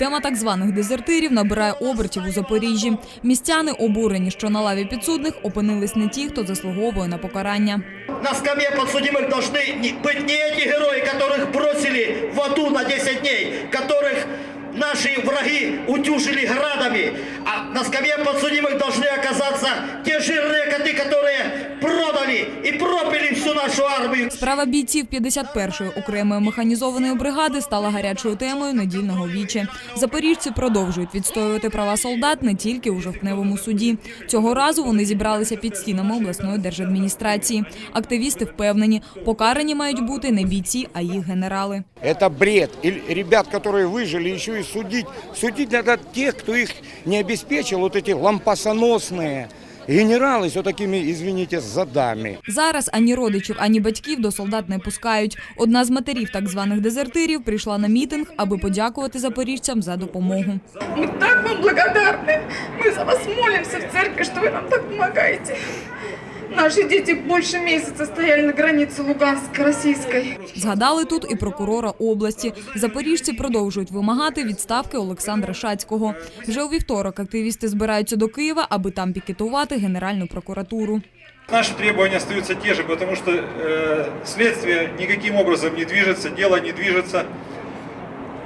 Тема так званих дезертирів набирає обертів у Запоріжжі. Містяни обурені, що на лаві підсудних опинились не ті, хто заслуговує на покарання. На скамье подсудимых должны не- быть не эти герои, которых бросили в аду на 10 дней, которых наши враги утюжили градами, а на скамье подсудимых должны оказаться те жирные коты, которые продали и пропили всю нашу армию. Справа бійців 51-ї окремої механізованої бригади стала гарячою темою недільного вічі. Запоріжці продовжують відстоювати права солдат не тільки у жовтневому суді. Цього разу вони зібралися під стінами обласної держадміністрації. Активісти впевнені, покарані мають бути не бійці, а їх генерали. Это бред. И ребят, которые выжили, еще и судить. Судить надо тех, кто их не обеспечил, вот эти лампасоносные генералы с вот такими, извините, задами. Зараз ані родичів, ані батьків до солдат не пускають. Одна з матерів так званих дезертирів прийшла на мітинг, аби подякувати запоріжцям за допомогу. Мы так вам благодарны. Мы за вас молимся в церкви, что вы нам так помогаете. Наши дети больше месяца стояли на границе Луганской, российской. Згадали тут і прокурора області. Запоріжці продовжують вимагати відставки Олександра Шацького. Вже у вівторок активісти збираються до Києва, аби там пікетувати Генеральну прокуратуру. Наши требования остаются те же, потому что э, следствие никаким образом не движется, дело не движется.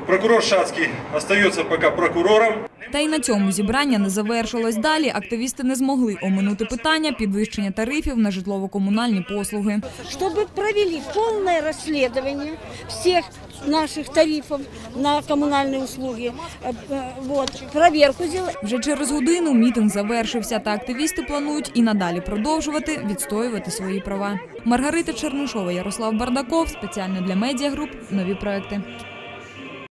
Прокурор Шацкий остается пока прокурором. Та й на цьому зібрання не завершилось. Далі активісти не змогли оминути питання підвищення тарифів на житлово-комунальні послуги. чтобы провели полное расследование всех наших тарифов на коммунальные услуги. Э, э, Вот, проверку сделать. Вже через годину мітинг завершився, та активісти планують і надалі продовжувати відстоювати свої права. Маргарита Чернишова, Ярослав Бардаков спеціально для медіагруп. Нові проекти.